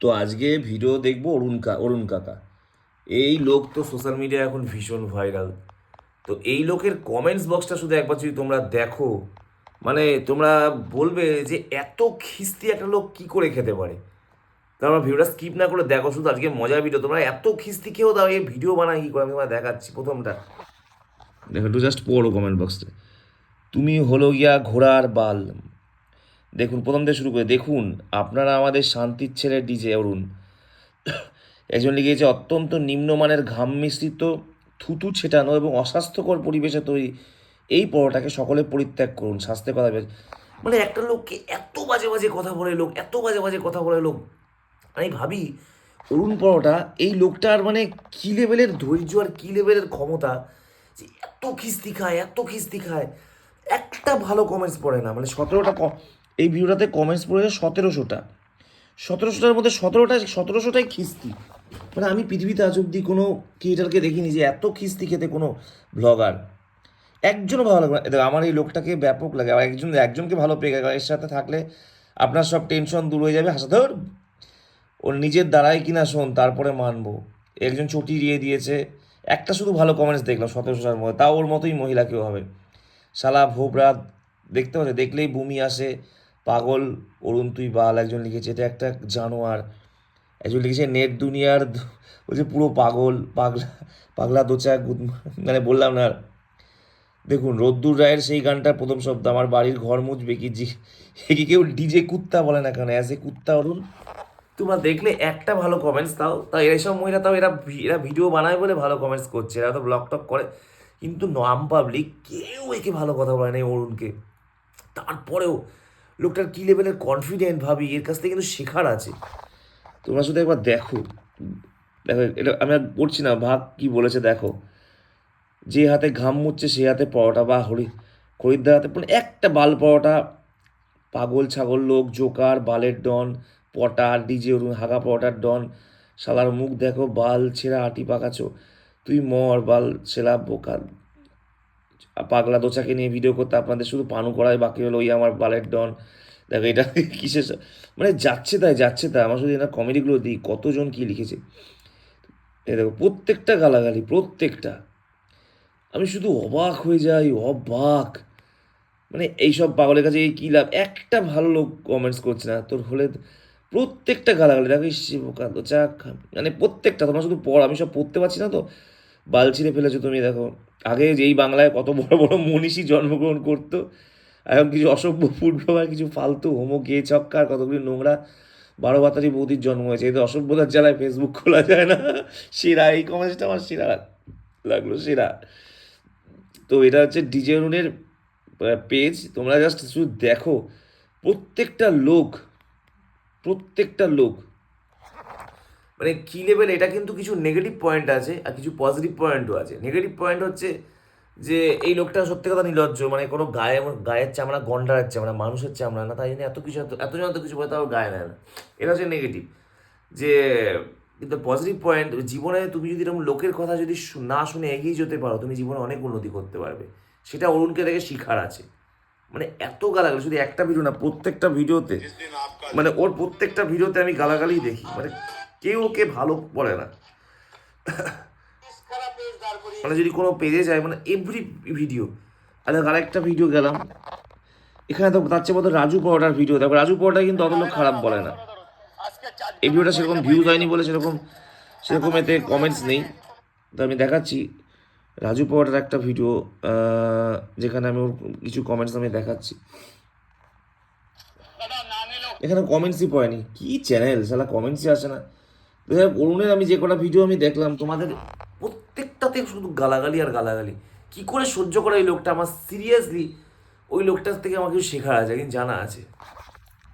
তো আজকে ভিডিও দেখব অরুণ কা, অরুণ কাকা। এই লোক তো সোশ্যাল মিডিয়া এখন ভীষণ ভাইরাল তো এই লোকের কমেন্টস বক্সটা শুধু একবার যদি তোমরা দেখো মানে তোমরা বলবে যে এত খিস্তি একটা লোক কি করে খেতে পারে? তোমরা ভিডিওটা স্কিপ না করে দেখো, শুধু আজকে মজার ভিডিও তোমরা এত খিস্তি খেয়েও দাও, এই ভিডিও বানাই কি করে? আমি তোমায় দেখাচ্ছি প্রথমটা। দেখো, একটু জাস্ট পড়ো কমেন্ট বক্সে তুমি হলো গিয়া ঘোড়ার বাল। দেখুন, প্রথম থেকে শুরু করে দেখুন, আপনারা আমাদের শান্তির ছেলে ডিজে অরুণ। একজন লিখেছে, অত্যন্ত নিম্নমানের ঘাম মিশ্রিত থুতু ছেটানো এবং অস্বাস্থ্যকর পরিবেশে তৈরি। এই পরোটাকে সকলে পরিত্যাগ করুন। স্বাস্থ্যের কথা মানে একটা লোককে এত বাজে বাজে কথা বলে লোক, এত বাজে বাজে কথা বলে লোক। আমি ভাবি, অরুণ পরোটা, এই লোকটার মানে কী লেভেলের ধৈর্য আর কী লেভেলের ক্ষমতা? যে এত খিস্তি খায়, এত খিস্তি খায়। একটা ভালো কমেন্টস পড়ে না। মানে সতেরোটা এই ভিডিওটাতে কমেন্টস পড়েছে সতেরোশোটা। সতেরোশোটার মধ্যে সতেরোটা সতেরোশোটাই খিস্তি। মানে আমি পৃথিবীতে আজ অব্দি কোনো ক্রিয়েটারকে দেখিনি যে এত খিস্তি খেতে কোনো ব্লগার একজনও ভালো লাগে না। দেখো, আমার এই লোকটাকে ব্যাপক লাগে। আর একজন একজনকে ভালো পেয়ে গেল এর সাথে থাকলে আপনার সব টেনশন দূর হয়ে যাবে। হাসা ধর ওর নিজের দ্বারাই কিনা শোন তারপরে মানবো। একজন চটি দিয়ে দিয়েছে। একটা শুধু ভালো কমেন্টস দেখলাম সতেরোশোটার মধ্যে। তাও ওর মতোই মহিলা কেউ হবে। শালা ভোবরা দেখতে পাচ্ছে? দেখলেই বমি আসে। পাগল, অরুণ, তুই বাল, একজন লিখেছে, এটা একটা জানোয়ার। একজন লিখেছে, নেট দুনিয়ার বলছে পুরো পাগল, পাগলা পাগলা দোচা মানে বললাম না। দেখুন, রোদ্দুর রায়ের সেই গানটার প্রথম শব্দ, আমার বাড়ির ঘর মুছবে কি? জি একে কেউ ডিজে কুত্তা বলে না কেন? অ্যাজ এ কুত্তা, অরুণ। তোমরা দেখলে একটা ভালো কমেন্টস তাও তাও এসব মহিলা, তাও এরা এরা ভিডিও বানায় বলে ভালো কমেন্টস করছে, এরা তো ব্লগ টক করে। কিন্তু নাম পাবলিক কেউ একে ভালো কথা বলে না অরুণকে। তারপরেও লোকটার কী লেভেলের কনফিডেন্ট ভাবি? এর কাছ থেকে কিন্তু শেখার আছে। তোমরা শুধু একবার দেখো। দেখো, এটা আমি আর পড়ছি না। ভাগ কি বলেছে দেখো। যে হাতে ঘাম মুচ্ছে সে হাতে পরোটা। বা হরি খরিদ্দার হাতে মানে একটা বাল পরোটা। পাগল, ছাগল লোক, জোকার, বালের ডন, পটার, ডিজে অরুণ, হাগা পরোটার ডন। শালার মুখ দেখো, বাল ছেঁড়া আটি পাকাছো তুই মর, বাল ছেঁড়া, বোকা। পাগলা দোচাকে নিয়ে ভিডিও করতে আপনাদের শুধু পানু করাই বাকি হলো, ওই আমার বালের ডন। দেখো এটা কিসের মানে যাচ্ছে তাই যাচ্ছে তাই। আমার শুধু এনার কমেডিগুলো দিই, কতজন কি লিখেছে। এ দেখো, প্রত্যেকটা গালাগালি, প্রত্যেকটা। আমি শুধু অবাক হয়ে যাই, অবাক। মানে এইসব পাগলের কাছে এই কী লাভ? একটা ভালো লোক কমেন্টস করছে না, তোর হলে প্রত্যেকটা গালাগালি, দেখো বোকা, দোচা মানে প্রত্যেকটা, তোমরা শুধু পড়, আমি সব পড়তে পারছি না তো। বাল ছিঁড়ে ফেলেছো তুমি, দেখো। আগে যেই বাংলায় কত বড় বড় মনীষী জন্মগ্রহণ করতো, এখন কিছু অসভ্য ফুটবলার কিছু ফালতু হোমো গে চক্কার কতগুলি নোংরা বারো বাতারি বৌদির জন্ম হয়েছে। এই তো অসভ্যতার জ্বালায় ফেসবুক খোলা যায় না। সেরা, এই কমেন্টসটা আমার সেরা লাগল, সেরা। তো এটা হচ্ছে ডিজে অরুণের পেজ তোমরা জাস্ট শুধু দেখো, প্রত্যেকটা লোক প্রত্যেকটা লোক মানে কী লেভেল এটা কিন্তু কিছু নেগেটিভ পয়েন্ট আছে আর কিছু পজিটিভ পয়েন্টও আছে। নেগেটিভ পয়েন্ট হচ্ছে যে এই লোকটা সত্যি কথা নির্লজ্জ মানে কোনো গায়ে গায়ের চামড়া গন্ডারের চামড়া মানুষের চামড়া না তাই জন্য এত কিছু এত এত জন এত কিছু বলে তাও গায়ে নেয় না। এটা হচ্ছে নেগেটিভ যে কিন্তু পজিটিভ পয়েন্ট জীবনে তুমি যদি এরকম লোকের কথা যদি না শুনে এগিয়ে যেতে পারো তুমি জীবনে অনেক উন্নতি করতে পারবে। সেটা অরুণকে দেখে শিখার আছে। মানে এত গালাগালি শুধু একটা ভিডিও না প্রত্যেকটা ভিডিওতে মানে ওর প্রত্যেকটা ভিডিওতে আমি গালাগালি দেখি। মানে কেউ ওকে ভালো বলে না। মানে যদি কোনো পেজে যায় মানে এভরি ভিডিও আর আরেকটা ভিডিও গেলাম। এখানে তো তার চেয়ে মতো রাজু পরোটার ভিডিও দেখো, রাজু পরোটা কিন্তু অত লোক খারাপ বলে না। এই ভিডিওটা সেরকম ভিউজ হয়নি বলে সেরকম সেরকম এতে কমেন্টস নেই। তো আমি দেখাচ্ছি রাজু পরোটার একটা ভিডিও যেখানে আমি ওর কিছু কমেন্টস আমি দেখাচ্ছি। এখানে কমেন্টসই পড়েনি। কি চ্যানেল সালা কমেন্টসই আসে না। অরুণের আমি যে কটা ভিডিও আমি দেখলাম, তোমাদের প্রত্যেকটাতে শুধু গালাগালি আর গালাগালি। কি করে সহ্য করে ওই লোকটা? আমার সিরিয়াসলি ওই লোকটার থেকে আমার কিছু শেখার আছে, কিন্তু জানা আছে।